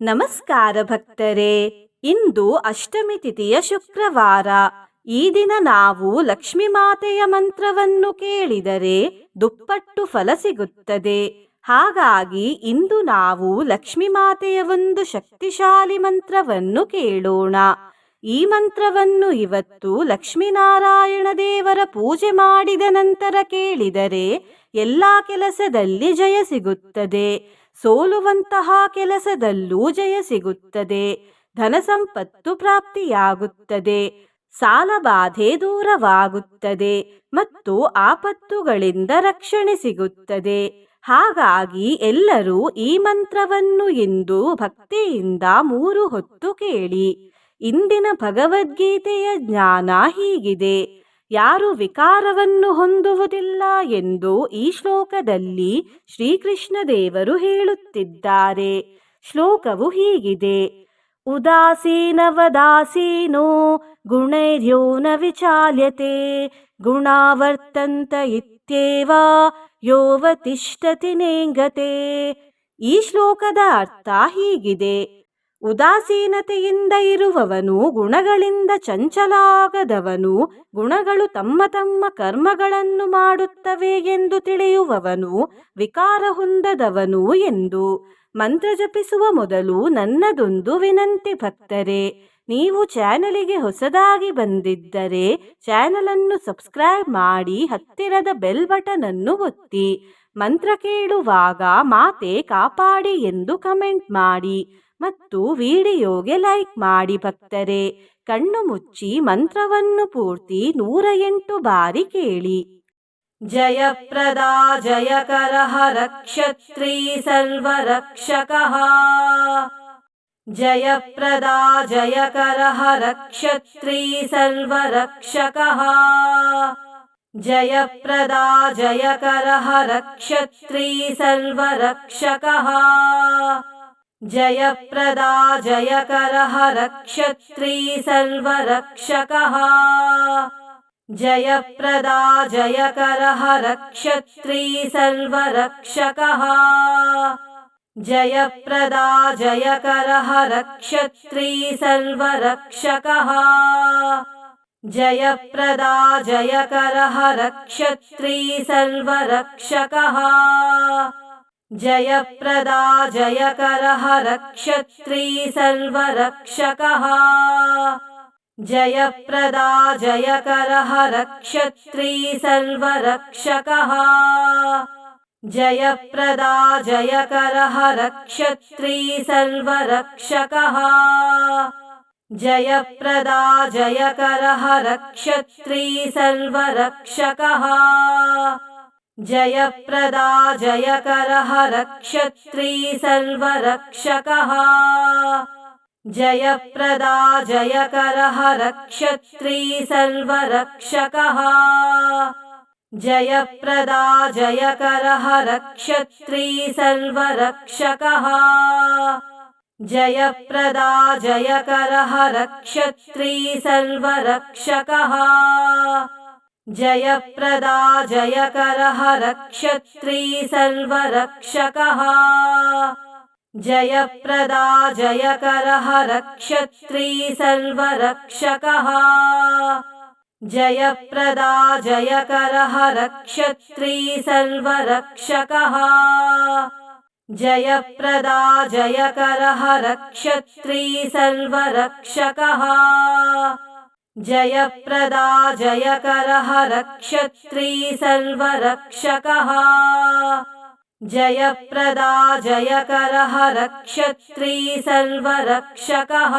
ನಮಸ್ಕಾರ ಭಕ್ತರೇ. ಇಂದು ಅಷ್ಟಮಿ ತಿಥಿಯ ಶುಕ್ರವಾರ. ಈ ದಿನ ನಾವು ಲಕ್ಷ್ಮೀ ಮಾತೆಯ ಮಂತ್ರವನ್ನು ಕೇಳಿದರೆ ದುಪ್ಪಟ್ಟು ಫಲ ಸಿಗುತ್ತದೆ. ಹಾಗಾಗಿ ಇಂದು ನಾವು ಲಕ್ಷ್ಮೀ ಮಾತೆಯ ಒಂದು ಶಕ್ತಿಶಾಲಿ ಮಂತ್ರವನ್ನು ಕೇಳೋಣ. ಈ ಮಂತ್ರವನ್ನು ಇವತ್ತು ಲಕ್ಷ್ಮೀನಾರಾಯಣ ದೇವರ ಪೂಜೆ ಮಾಡಿದ ನಂತರ ಕೇಳಿದರೆ ಎಲ್ಲಾ ಕೆಲಸದಲ್ಲಿ ಜಯ ಸಿಗುತ್ತದೆ. ಸೋಲುವಂತಹ ಕೆಲಸದಲ್ಲೂ ಜಯ ಸಿಗುತ್ತದೆ. ಧನ ಸಂಪತ್ತು ಪ್ರಾಪ್ತಿಯಾಗುತ್ತದೆ ಸಾಲಬಾಧೆ ದೂರವಾಗುತ್ತದೆ ಮತ್ತು ಆಪತ್ತುಗಳಿಂದ ರಕ್ಷಣೆ ಸಿಗುತ್ತದೆ. ಹಾಗಾಗಿ ಎಲ್ಲರೂ ಈ ಮಂತ್ರವನ್ನು ಇಂದು ಭಕ್ತಿಯಿಂದ ಮೂರು ಹೊತ್ತು ಕೇಳಿ. ಇಂದಿನ ಭಗವದ್ಗೀತೆಯ ಜ್ಞಾನ ಹೀಗಿದೆ. ಯಾರು ವಿಕಾರವನ್ನು ಹೊಂದುವುದಿಲ್ಲ ಎಂದು ಈ ಶ್ಲೋಕದಲ್ಲಿ ಶ್ರೀಕೃಷ್ಣ ದೇವರು ಹೇಳುತ್ತಿದ್ದಾರೆ. ಶ್ಲೋಕವು ಹೀಗಿದೆ. ಉದಾಸೀನವದಾಸೀನೋ ಗುಣೈರ್ಯೋ ನ ವಿಚಾಲ್ಯತೆ, ಗುಣಾವರ್ತಂತ ಇತ್ಯೇವ, ಯೋವತಿಷ್ಠತಿ ನೇಂಗತೆ. ಈ ಶ್ಲೋಕದ ಅರ್ಥ ಹೀಗಿದೆ. ಉದಾಸೀನತೆಯಿಂದ ಇರುವವನು ಗುಣಗಳಿಂದ ಚಂಚಲಾಗದವನು, ಗುಣಗಳು ತಮ್ಮ ತಮ್ಮ ಕರ್ಮಗಳನ್ನು ಮಾಡುತ್ತವೆ ಎಂದು ತಿಳಿಯುವವನು ವಿಕಾರ ಹೊಂದದವನು ಎಂದು. ಮಂತ್ರ ಜಪಿಸುವ ಮೊದಲು ನನ್ನದೊಂದು ವಿನಂತಿ ಭಕ್ತರೆ, ನೀವು ಚಾನಲಿಗೆ ಹೊಸದಾಗಿ ಬಂದಿದ್ದರೆ ಚಾನಲನ್ನು ಸಬ್ಸ್ಕ್ರೈಬ್ ಮಾಡಿ ಹತ್ತಿರದ ಬೆಲ್ ಬಟನ್ ಅನ್ನು ಒತ್ತಿ, ಮಂತ್ರ ಕೇಳುವಾಗ ಮಾತೆ ಕಾಪಾಡಿ ಎಂದು ಕಮೆಂಟ್ ಮಾಡಿ. ಮತ್ತು ವಿಡಿಯೋಗೆ ಲೈಕ್ ಮಾಡಿ ಭಕ್ತರೆ. ಕಣ್ಣು ಮುಚ್ಚಿ ಮಂತ್ರವನ್ನು ಪೂರ್ತಿ ನೂರ ಎಂಟು ಬಾರಿ ಕೇಳಿ. ಜಯಪ್ರದಾ ಜಯಕರ ರಕ್ಷತ್ರೀ ಸರ್ವರಕ್ಷಕ. ಜಯಪ್ರದಾ ಜಯಕರ ರಕ್ಷತ್ರೀ ಸರ್ವರಕ್ಷಕ. ಜಯಪ್ರದಾ ಜಯಕರ ರಕ್ಷತ್ರೀ ಸರ್ವರಕ್ಷಕ. जयप्रदा जयकरः रक्षत्री सर्वरक्षकः। जयप्रदा जयकरः रक्षत्री सर्वरक्षकः। जयप्रदा जयकरः रक्षत्री सर्वरक्षकः। जयप्रदा जयकरः रक्षत्री सर्वरक्षकः। जयप्रदा जयकरः रक्षत्री सर्वरक्षकः। जयप्रदा जयकरः रक्षत्री सर्वरक्षकः। जयप्रदा जयकरः रक्षत्री सर्वरक्षकः। जयप्रदा जयकरः रक्षत्री सर्वरक्षकः। जयप्रदा जयकरः रक्षत्री सर्वरक्षकः। जयप्रदा जयकरः रक्षत्री सर्वरक्षकः। जयप्रदा जयकरः रक्षत्री सर्वरक्षकः। जयप्रदा जयकरः रक्षत्री सर्वरक्षकः। जयप्रदा जयकरः रक्षत्री सर्वरक्षकः। जयप्रदा जयकरः रक्षत्री सर्वरक्षकः। जयप्रदा जयकरः रक्षत्री सर्वरक्षकः। जयप्रदा जयकरः रक्षत्री सर्वरक्षकः। जयप्रदा जयकरः रक्षत्री सर्वरक्षकः। जयप्रदा जयकरः रक्षत्री सर्वरक्षकः।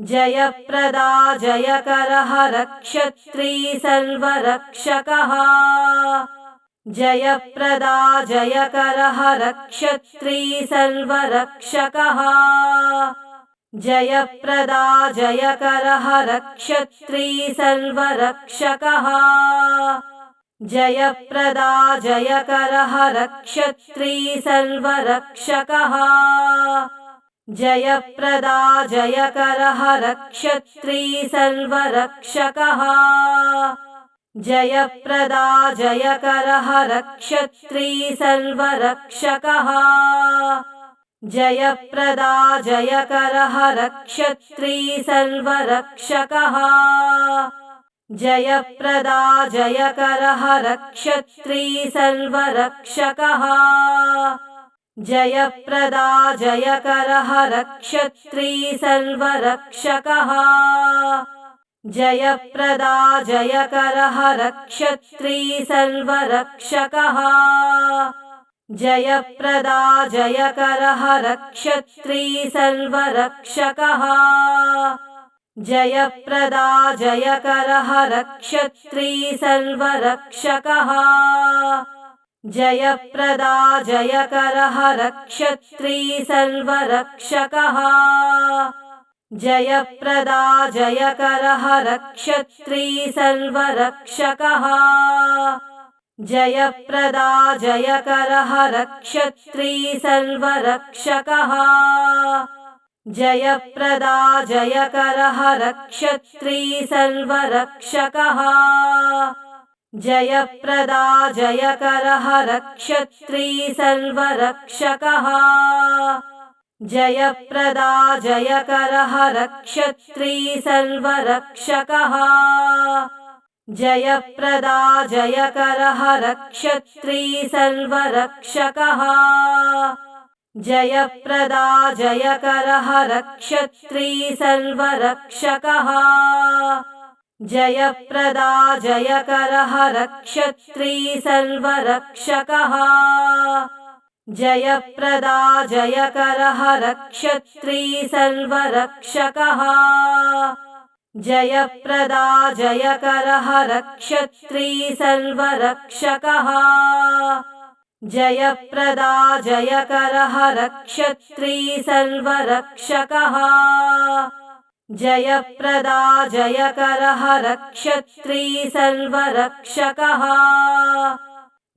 जयप्रदा जयकरः रक्षत्री सर्वरक्षकः। जयप्रदा जयकरः रक्षत्री सर्वरक्षकः। जयप्रदा जयकरः रक्षत्री सर्वरक्षकः। जयप्रदा जयकरः रक्षत्री सर्वरक्षकः। जयप्रदा जयकरः रक्षत्री सर्वरक्षकः। जयप्रदा जयकरः रक्षत्री सर्वरक्षकः। जयप्रदा जयकरः रक्षत्री सर्वरक्षकः। जयप्रदा जयकरः रक्षत्री सर्वरक्षकः। जयप्रदा जयकरः रक्षत्री सर्वरक्षकः। जयप्रदा जयकरः रक्षत्री सर्वरक्षकः। जयप्रदा जयकरः रक्षत्री सर्वरक्षकः। जयप्रदा जयकरः रक्षत्री सर्वरक्षकः। जयप्रदा जयकरः रक्षत्री सर्वरक्षकः। जयप्रदा जयकरः रक्षत्री सर्वरक्षकः। जयप्रदा जयकरः रक्षत्री सर्वरक्षकः। जयप्रदा जयकरः रक्षत्री सर्वरक्षकः। जयप्रदा जयकरः रक्षत्री सर्वरक्षकः। जयप्रदा जयकरः रक्षत्री सर्वरक्षकः। जयप्रदा जयकरः रक्षत्री सर्वरक्षकः। जयप्रदा जयकरः रक्षत्री सर्वरक्षकः। जयप्रदा जयकरः रक्षत्री सर्वरक्षकः। जयप्रदा जयकरः रक्षत्री सर्वरक्षकः। जयप्रदा जयकरः रक्षत्री सर्वरक्षकः। जयप्रदा जयकरः रक्षत्री सर्वरक्षकः। जयप्रदा जयकरः रक्षत्री सर्वरक्षकः।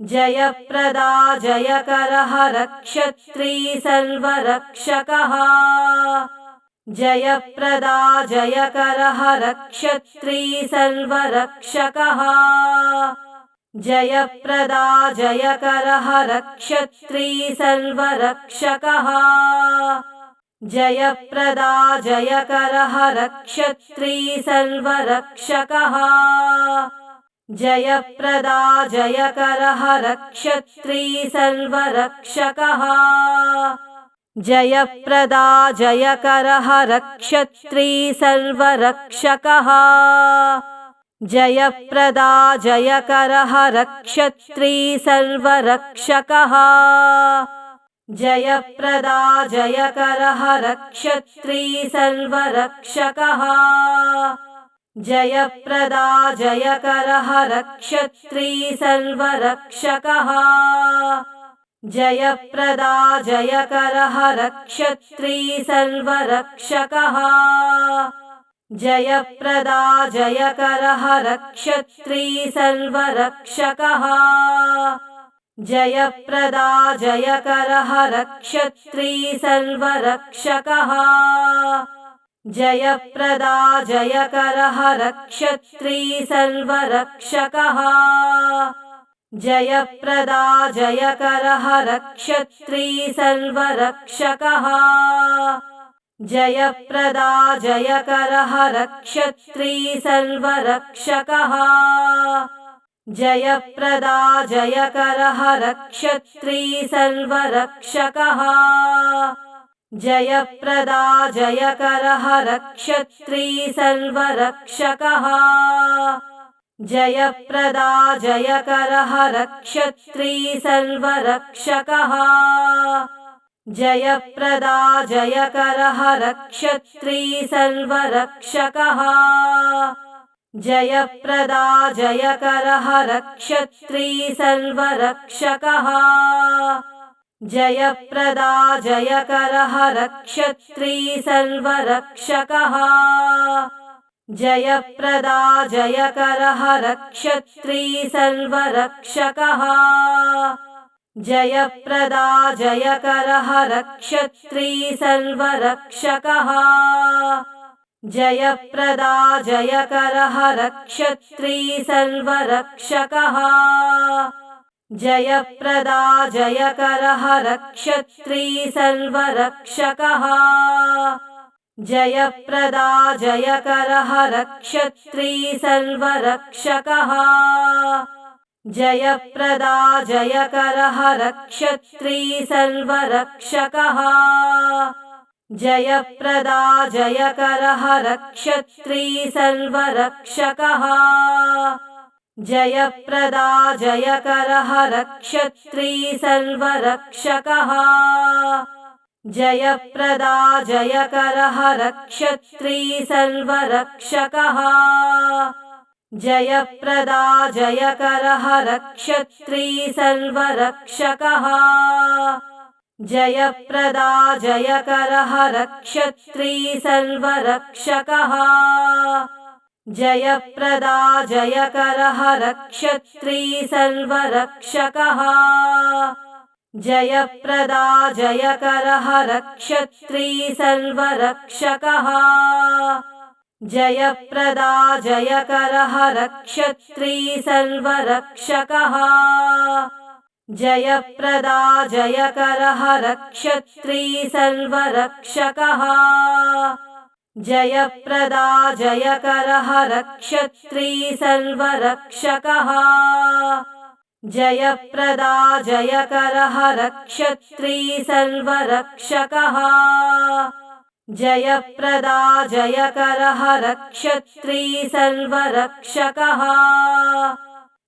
जयप्रदा जयकरः रक्षत्री सर्वरक्षकः। जयप्रदा जयकरः रक्षत्री सर्वरक्षकः। जयप्रदा जयकरः रक्षत्री सर्वरक्षकः। जयप्रदा जयकरः रक्षत्री सर्वरक्षकः। जयप्रदा जयकरः रक्षत्री सर्वरक्षकः। जयप्रदा जयकरः रक्षत्री सर्वरक्षकः। जयप्रदा जयकरः रक्षत्री सर्वरक्षकः। जयप्रदा जयकरः रक्षत्री सर्वरक्षकः। जयप्रदा जयकरः रक्षत्री सर्वरक्षकः। जयप्रदा जयकरः रक्षत्री सर्वरक्षकः। जयप्रदा जयकरः रक्षत्री सर्वरक्षकः। जयप्रदा जयकरः रक्षत्री सर्वरक्षकः। जयप्रदा जयकरः रक्षत्री सर्वरक्षकः। जयप्रदा जयकरः रक्षत्री सर्वरक्षकः। जयप्रदा जयकरः रक्षत्री सर्वरक्षकः। जयप्रदा जयकरः रक्षत्री सर्वरक्षकः। जयप्रदा जयकरः रक्षत्री सर्वरक्षकः। जयप्रदा जयकरः रक्षत्री सर्वरक्षकः। जयप्रदा जयकरः रक्षत्री सर्वरक्षकः। जयप्रदा जयकरः रक्षत्री सर्वरक्षकः। जयप्रदा जयकरः रक्षत्री सर्वरक्षकः। जयप्रदा जयकरः रक्षत्री सर्वरक्षकः। जयप्रदा जयकरः रक्षत्री सर्वरक्षकः। जयप्रदा जयकरः रक्षत्री सर्वरक्षकः। जयप्रदा जयकरः रक्षत्री सर्वरक्षकः। जयप्रदा जयकरः रक्षत्री सर्वरक्षकः। जयप्रदा जयकरः रक्षत्री सर्वरक्षकः। जयप्रदा जयकरः रक्षत्री सर्वरक्षकः। जयप्रदा जयकरः रक्षत्री सर्वरक्षकः। जयप्रदा जयकरः रक्षत्री सर्वरक्षकः। जयप्रदा जयकरः रक्षत्री सर्वरक्षकः। जयप्रदा जयकरः रक्षत्री सर्वरक्षकः। जयप्रदा जयकरः रक्षत्री सर्वरक्षकः। जयप्रदा जयकरः रक्षत्री सर्वरक्षकः। जयप्रदा जयकरः रक्षत्री सर्वरक्षकः। जयप्रदा जयकरः रक्षत्री सर्वरक्षकः। जयप्रदा जयकरः रक्षत्री सर्वरक्षकः। जयप्रदा जयकरः रक्षत्री सर्वरक्षकः। जयप्रदा जयकरः रक्षत्री सर्वरक्षकः।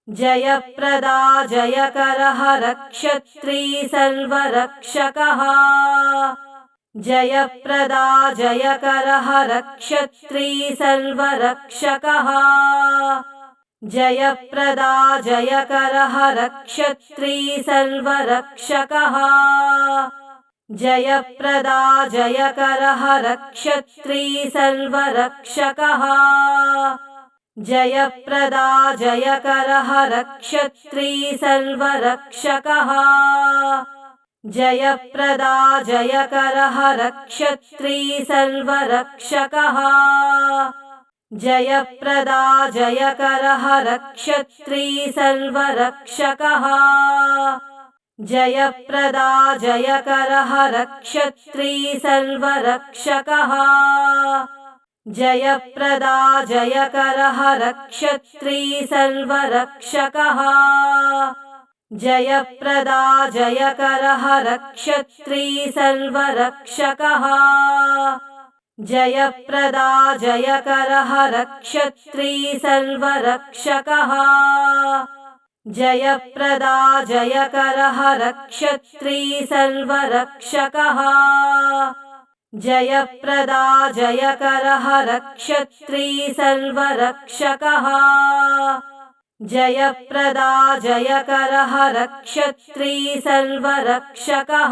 जयप्रदा जयकरः रक्षत्री सर्वरक्षकः। जयप्रदा जयकरः रक्षत्री सर्वरक्षकः। जयप्रदा जयकरः रक्षत्री सर्वरक्षकः। जयप्रदा जयकरः रक्षत्री सर्वरक्षकः। जयप्रदा जयकरः रक्षत्री सर्वरक्षकः। जयप्रदा जयकरः रक्षत्री सर्वरक्षकः। रक्षत्री सर्वरक्षकः। जयप्रदा जयकरः रक्षत्री सर्वरक्षकः। जयप्रदा जयकरः रक्षत्री सर्वरक्षकः। जयप्रदा जयकरः रक्षत्री सर्वरक्षकः। जय जयप्रदा जयकरः रक्षत्री सर्वरक्षकः। जयप्रदा जयकरः रक्षत्री सर्वरक्षकः। जयप्रदा जयकरः रक्षत्री सर्वरक्षकः। जयप्रदा जयकरः रक्षत्री सर्वरक्षकः।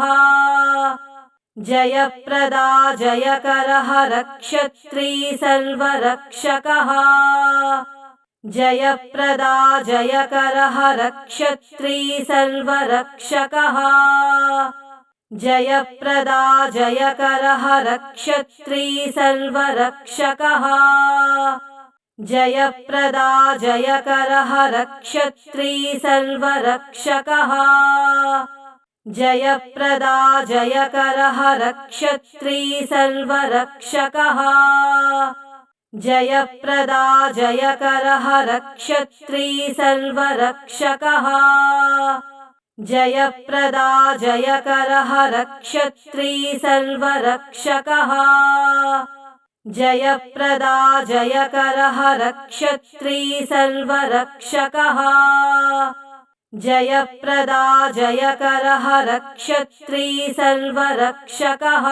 जय जयप्रदा जयकरः रक्षत्री सर्वरक्षकः। जयप्रदा जयकरः रक्षत्री सर्वरक्षकः। जयप्रदा जयकरः रक्षत्री सर्वरक्षकः। जयप्रदा जयकरः रक्षत्री सर्वरक्षकः। जय जयप्रदा जयकरः रक्षत्री सर्वरक्षकः। जयप्रदा जयकरः रक्षत्री सर्वरक्षकः। जयप्रदा जयकरः रक्षत्री सर्वरक्षकः। जयप्रदा जयकरः रक्षत्री सर्वरक्षकः। जय जयप्रदा जयकरः रक्षत्री सर्वरक्षकः।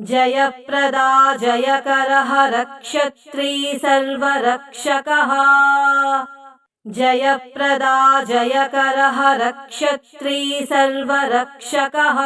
जयप्रदा जयकरः रक्षत्री सर्वरक्षकः। जयप्रदा जयकरः रक्षत्री सर्वरक्षकः।